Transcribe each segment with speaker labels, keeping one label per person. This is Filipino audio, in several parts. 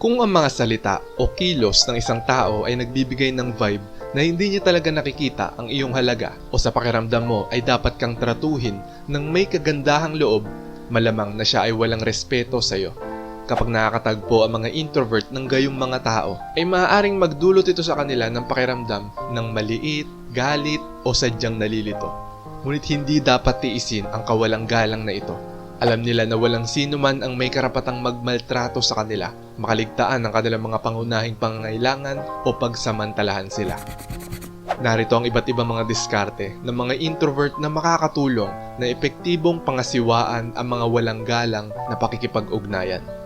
Speaker 1: Kung ang mga salita o kilos ng isang tao ay nagbibigay ng vibe na hindi niya talaga nakikita ang iyong halaga o sa pakiramdam mo ay dapat kang tratuhin ng may kagandahang loob, malamang na siya ay walang respeto sa iyo. Kapag nakakatagpo ang mga introvert ng gayong mga tao, ay maaaring magdulot ito sa kanila ng pakiramdam ng maliit, galit o sadyang nalilito. Ngunit hindi dapat tiisin ang kawalang galang na ito. Alam nila na walang sino man ang may karapatang magmaltrato sa kanila, makaligtaan ang kanilang mga pangunahing pangangailangan o pagsamantalahan sila. Narito ang iba't ibang mga diskarte ng mga introvert na makakatulong na epektibong pangasiwaan ang mga walang galang na pakikipag-ugnayan.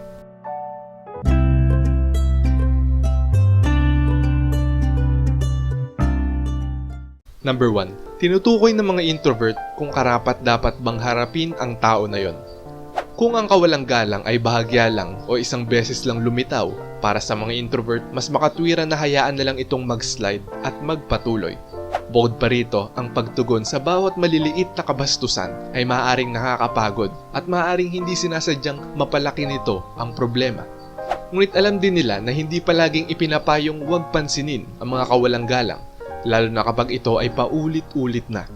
Speaker 1: Number 1. Tinutukoy ng mga introvert kung karapat dapat bang harapin ang tao na yon. Kung ang kawalang galang ay bahagya lang o isang beses lang lumitaw, para sa mga introvert, mas makatwira na hayaan na lang itong mag-slide at magpatuloy. Bukod pa rito, ang pagtugon sa bawat maliliit na kabastusan ay maaaring nakakapagod at maaaring hindi sinasadyang mapalaki nito ang problema. Ngunit alam din nila na hindi palaging ipinapayong huwag pansinin ang mga kawalang galang, lalo na kapag ito ay paulit-ulit na.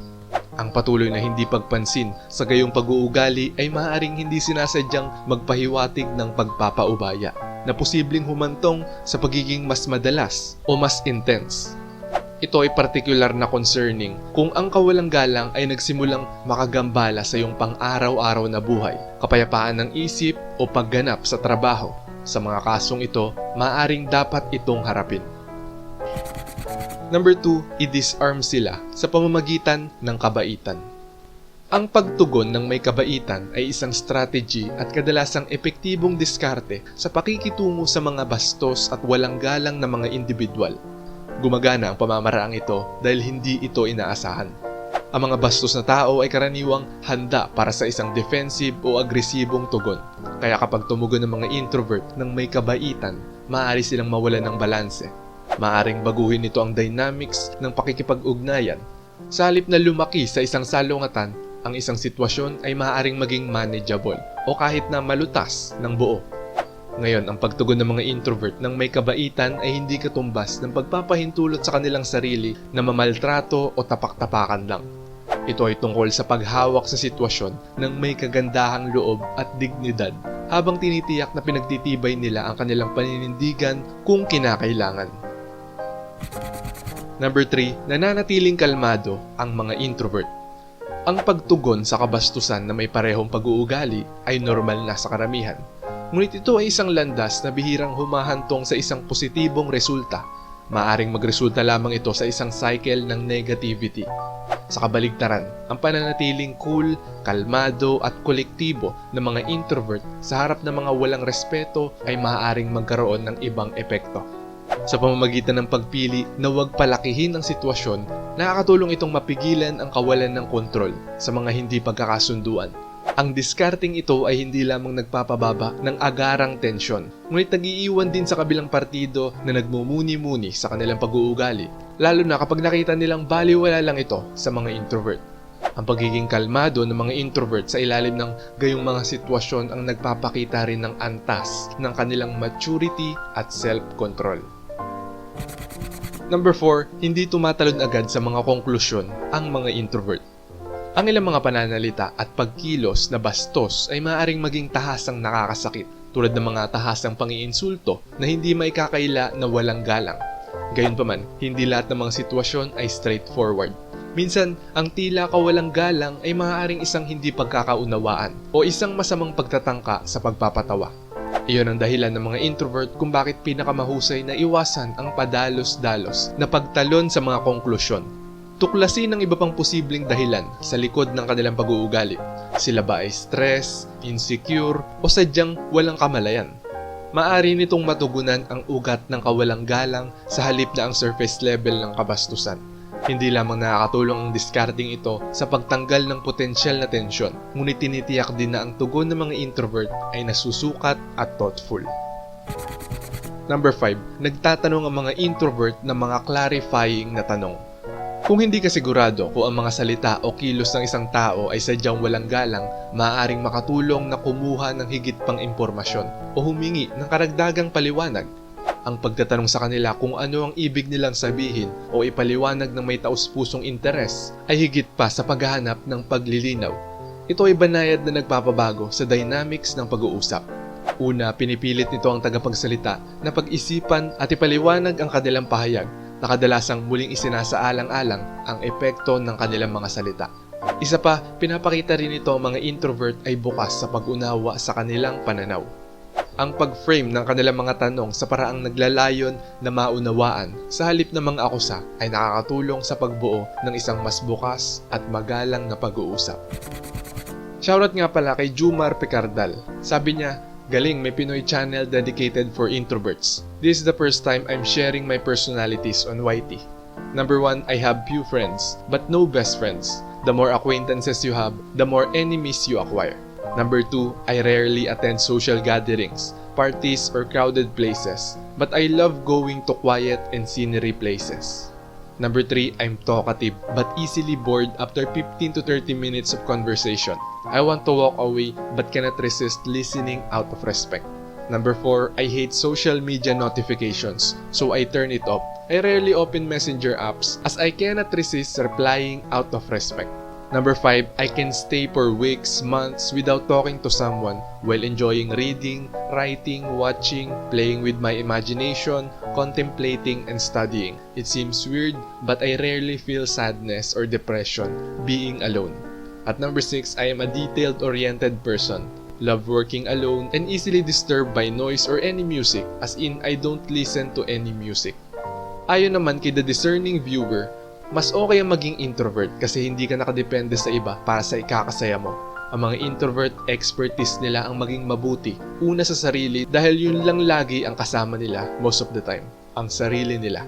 Speaker 1: Ang patuloy na hindi pagpansin sa gayong pag-uugali ay maaaring hindi sinasadyang magpahiwatig ng pagpapaubaya na posibleng humantong sa pagiging mas madalas o mas intense. Ito ay particular na concerning kung ang kawalang galang ay nagsimulang makagambala sa iyong pang-araw-araw na buhay, kapayapaan ng isip o pagganap sa trabaho. Sa mga kasong ito, maaring dapat itong harapin. Number 2, i-disarm sila sa pamamagitan ng kabaitan. Ang pagtugon ng may kabaitan ay isang strategy at kadalasang epektibong diskarte sa pakikitungo sa mga bastos at walang galang na mga individual. Gumagana ang pamamaraang ito dahil hindi ito inaasahan. Ang mga bastos na tao ay karaniwang handa para sa isang defensive o agresibong tugon. Kaya kapag tumugon ng mga introvert ng may kabaitan, maaari silang mawalan ng balanse Maaring baguhin nito ang dynamics ng pakikipag-ugnayan. Sa halip na lumaki sa isang salungatan, ang isang sitwasyon ay maaaring maging manageable o kahit na malutas ng buo. Ngayon, ang pagtugon ng mga introvert ng may kabaitan ay hindi katumbas ng pagpapahintulot sa kanilang sarili na mamaltrato o tapak-tapakan lang. Ito ay tungkol sa paghawak sa sitwasyon ng may kagandahang loob at dignidad habang tinitiyak na pinagtitibay nila ang kanilang paninindigan kung kinakailangan. Number 3, nananatiling kalmado ang mga introvert. Ang pagtugon sa kabastusan na may parehong pag-uugali ay normal na sa karamihan. Ngunit ito ay isang landas na bihirang humahantong sa isang positibong resulta. Maaring magresulta lamang ito sa isang cycle ng negativity. Sa kabaligtaran, ang pananatiling cool, kalmado at kolektibo ng mga introvert sa harap ng mga walang respeto ay maaaring magkaroon ng ibang epekto. Sa pamamagitan ng pagpili na huwag palakihin ang sitwasyon, nakakatulong itong mapigilan ang kawalan ng kontrol sa mga hindi pagkakasunduan. Ang discarding ito ay hindi lamang nagpapababa ng agarang tensyon, ngunit nagiiwan din sa kabilang partido na nagmumuni-muni sa kanilang pag-uugali, lalo na kapag nakita nilang baliwala lang ito sa mga introvert. Ang pagiging kalmado ng mga introvert sa ilalim ng gayong mga sitwasyon ang nagpapakita rin ng antas ng kanilang maturity at self-control. Number 4, hindi tumatalon agad sa mga konklusyon ang mga introvert. Ang ilang mga pananalita at pagkilos na bastos ay maaaring maging tahasang nakakasakit tulad ng mga tahasang pangiinsulto na hindi maikakaila na walang galang. Gayunpaman, hindi lahat ng mga sitwasyon ay straightforward. Minsan, ang tila kawalang galang ay maaaring isang hindi pagkakaunawaan o isang masamang pagtatangka sa pagpapatawa. Iyon ang dahilan ng mga introvert kung bakit pinakamahusay na iwasan ang padalos-dalos na pagtalon sa mga konklusyon. Tuklasin ang iba pang posibleng dahilan sa likod ng kanilang pag-uugali. Sila ba ay stress, insecure, o sadyang walang kamalayan? Maari nitong matugunan ang ugat ng kawalang galang sa halip na ang surface level ng kabastusan. Hindi lamang nakakatulong ang discarding ito sa pagtanggal ng potensyal na tensyon, ngunit tinitiyak din na ang tugon ng mga introvert ay nasusukat at thoughtful. Number 5, nagtatanong ang mga introvert ng mga clarifying na tanong. Kung hindi ka sigurado kung ang mga salita o kilos ng isang tao ay sadyang walang galang, maaaring makatulong na kumuha ng higit pang impormasyon o humingi ng karagdagang paliwanag. Ang pagtatanong sa kanila kung ano ang ibig nilang sabihin o ipaliwanag ng may taus-pusong interes ay higit pa sa paghahanap ng paglilinaw. Ito ay banayad na nagpapabago sa dynamics ng pag-uusap. Una, pinipilit nito ang tagapagsalita na pag-isipan at ipaliwanag ang kanilang pahayag na kadalasang muling isinasaalang-alang ang epekto ng kanilang mga salita. Isa pa, pinapakita rin nito ang mga introvert ay bukas sa pag-unawa sa kanilang pananaw. Ang pag-frame ng kanilang mga tanong sa paraang naglalayon na maunawaan sa halip ng mga akusa ay nakakatulong sa pagbuo ng isang mas bukas at magalang na pag-uusap. Shoutout nga pala kay Jumar Picardal. Sabi niya, Galing, may Pinoy channel dedicated for introverts. This is the first time I'm sharing my personalities on YT. Number one, I have few friends, but no best friends. The more acquaintances you have, the more enemies you acquire. Number two, I rarely attend social gatherings, parties, or crowded places, but I love going to quiet and scenery places. Number 3, I'm talkative but easily bored after 15 to 30 minutes of conversation. I want to walk away but cannot resist listening out of respect. Number 4, I hate social media notifications, so I turn it off. I rarely open messenger apps as I cannot resist replying out of respect. Number 5, I can stay for weeks, months without talking to someone while enjoying reading, writing, watching, playing with my imagination, contemplating, and studying. It seems weird, but I rarely feel sadness or depression being alone. At number 6, I am a detailed-oriented person. Love working alone and easily disturbed by noise or any music, as in I don't listen to any music. Ayon naman kay the discerning viewer, mas okay ang maging introvert kasi hindi ka nakadepende sa iba para sa ikakasaya mo. Ang mga introvert, expertise nila ang maging mabuti. Una sa sarili dahil yun lang lagi ang kasama nila most of the time. Ang sarili nila.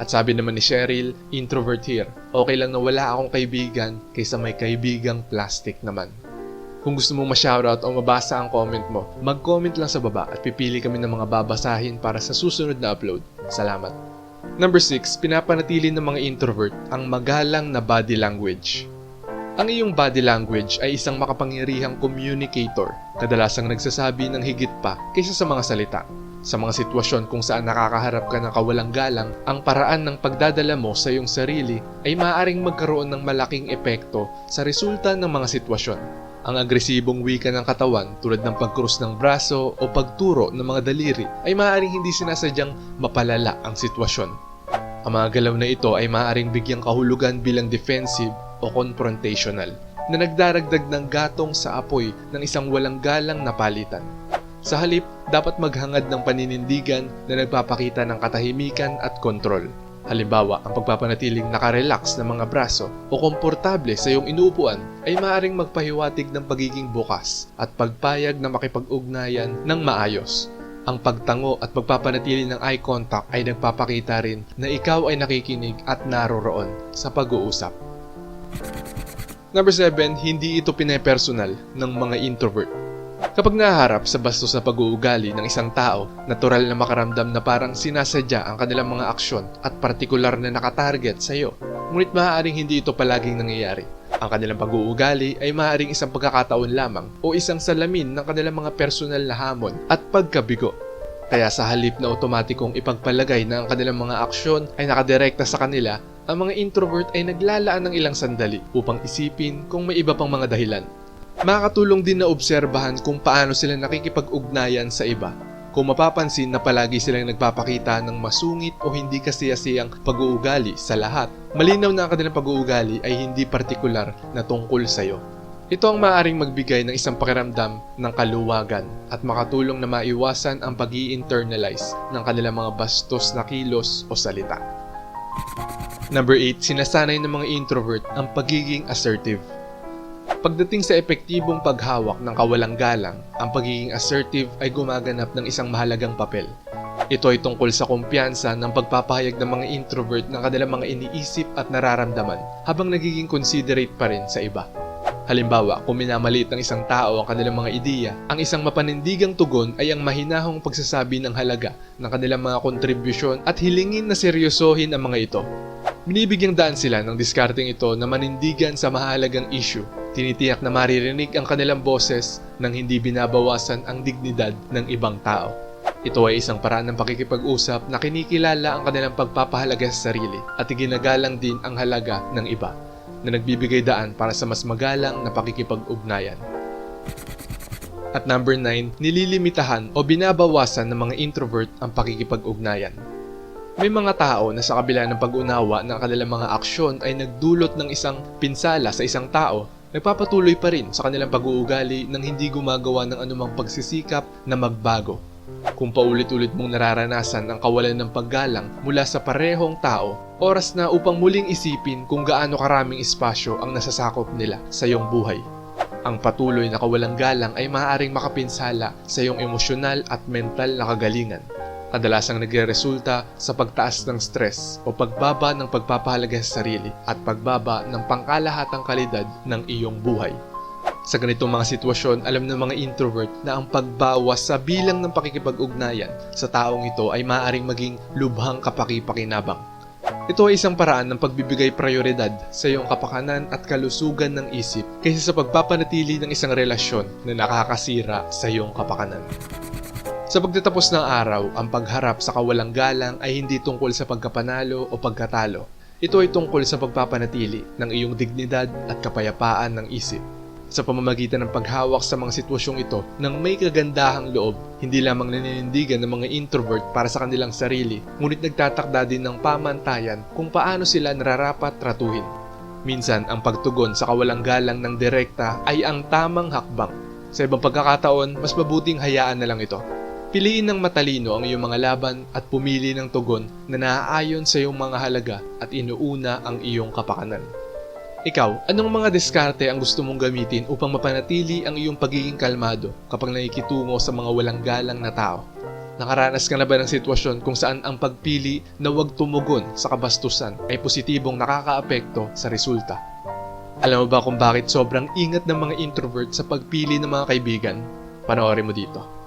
Speaker 1: At sabi naman ni Cheryl, introvert here. Okay lang na wala akong kaibigan kaysa may kaibigang plastic naman. Kung gusto mong ma-shoutout o mabasa ang comment mo, mag-comment lang sa baba at pipili kami ng mga babasahin para sa susunod na upload. Salamat! Number 6, pinapanatili ng mga introvert ang magalang na body language. Ang iyong body language ay isang makapangyarihang communicator, kadalasang nagsasabi ng higit pa kaysa sa mga salita. Sa mga sitwasyon kung saan nakakaharap ka ng kawalang galang, ang paraan ng pagdadala mo sa iyong sarili ay maaaring magkaroon ng malaking epekto sa resulta ng mga sitwasyon. Ang agresibong wika ng katawan tulad ng pagkrus ng braso o pagturo ng mga daliri ay maaaring hindi sinasadyang mapalala ang sitwasyon. Ang mga galaw na ito ay maaaring bigyang kahulugan bilang defensive o confrontational na nagdaragdag ng gatong sa apoy ng isang walang galang na palitan. Sa halip, dapat maghangad ng paninindigan na nagpapakita ng katahimikan at kontrol. Halimbawa, ang pagpapanatiling nakarelax ng mga braso o komportable sa iyong inuupuan ay maaaring magpahiwatig ng pagiging bukas at pagpayag na makipag-ugnayan ng maayos. Ang pagtango at pagpapanatili ng eye contact ay nagpapakita rin na ikaw ay nakikinig at naroroon sa pag-uusap. Number 7, hindi ito pinepersonal ng mga introvert. Kapag naharap sa bastos na pag-uugali ng isang tao, natural na makaramdam na parang sinasadya ang kanilang mga aksyon at partikular na nakatarget sa iyo. Ngunit maaaring hindi ito palaging nangyayari. Ang kanilang pag-uugali ay maaaring isang pagkakataon lamang o isang salamin ng kanilang mga personal na hamon at pagkabigo. Kaya sa halip na otomatikong ipagpalagay na ang kanilang mga aksyon ay nakadirekta sa kanila, ang mga introvert ay naglalaan ng ilang sandali upang isipin kung may iba pang mga dahilan. Makakatulong din na obserbahan kung paano sila nakikipag-ugnayan sa iba. Kung mapapansin na palagi silang nagpapakita ng masungit o hindi kasiyasiyang pag-uugali sa lahat, malinaw na ang kanilang pag-uugali ay hindi partikular na tungkol sa iyo. Ito ang maaaring magbigay ng isang pakiramdam ng kaluwagan at makatulong na maiwasan ang pag internalize ng kanilang mga bastos na kilos o salita. Number 8, sinasanay ng mga introvert ang pagiging assertive. Pagdating sa epektibong paghawak ng kawalang galang, ang pagiging assertive ay gumaganap ng isang mahalagang papel. Ito ay tungkol sa kumpiyansa ng pagpapahayag ng mga introvert ng kanilang mga iniisip at nararamdaman habang nagiging considerate pa rin sa iba. Halimbawa, kung minamaliit ng isang tao ang kanilang mga ideya, ang isang mapanindigang tugon ay ang mahinahong pagsasabi ng halaga ng kanilang mga kontribusyon at hilingin na seryosohin ang mga ito. Binibigyang daan sila ng diskarteng ito na manindigan sa mahalagang issue. Tinitiyak na maririnig ang kanilang boses nang hindi binabawasan ang dignidad ng ibang tao. Ito ay isang paraan ng pakikipag-usap na kinikilala ang kanilang pagpapahalaga sa sarili at iginagalang din ang halaga ng iba na nagbibigay daan para sa mas magalang na pakikipag-ugnayan. At number 9, nililimitahan o binabawasan ng mga introvert ang pakikipag-ugnayan. May mga tao na sa kabila ng pag-unawa ng kanilang mga aksyon ay nagdulot ng isang pinsala sa isang tao, nagpapatuloy pa rin sa kanilang pag-uugali nang hindi gumagawa ng anumang pagsisikap na magbago. Kung paulit-ulit mong nararanasan ang kawalan ng paggalang mula sa parehong tao, oras na upang muling isipin kung gaano karaming espasyo ang nasasakop nila sa iyong buhay. Ang patuloy na kawalang galang ay maaaring makapinsala sa iyong emosyonal at mental na kagalingan. Kadalasang nagre-resulta sa pagtaas ng stress o pagbaba ng pagpapahalaga sa sarili at pagbaba ng pangkalahatang kalidad ng iyong buhay. Sa ganitong mga sitwasyon, alam ng mga introvert na ang pagbawas sa bilang ng pakikipag-ugnayan sa taong ito ay maaaring maging lubhang kapaki-pakinabang. Ito ay isang paraan ng pagbibigay prioridad sa iyong kapakanan at kalusugan ng isip kaysa sa pagpapanatili ng isang relasyon na nakakasira sa iyong kapakanan. Sa pagtatapos ng araw, ang pagharap sa kawalang galang ay hindi tungkol sa pagkapanalo o pagkatalo. Ito ay tungkol sa pagpapanatili ng iyong dignidad at kapayapaan ng isip. Sa pamamagitan ng paghawak sa mga sitwasyong ito ng may kagandahang loob, hindi lamang naninindigan ng mga introvert para sa kanilang sarili, ngunit nagtatakda din ng pamantayan kung paano sila nararapat tratuhin. Minsan, ang pagtugon sa kawalang galang ng direkta ay ang tamang hakbang. Sa ibang pagkakataon, mas mabuting hayaan na lang ito. Piliin ng matalino ang iyong mga laban at pumili ng tugon na naaayon sa iyong mga halaga at inuuna ang iyong kapakanan. Ikaw, anong mga diskarte ang gusto mong gamitin upang mapanatili ang iyong pagiging kalmado kapag nakikitungo sa mga walang galang na tao? Nakaranas ka na ba ng sitwasyon kung saan ang pagpili na huwag tumugon sa kabastusan ay positibong nakakaapekto sa resulta? Alam mo ba kung bakit sobrang ingat ng mga introvert sa pagpili ng mga kaibigan? Panoorin mo dito.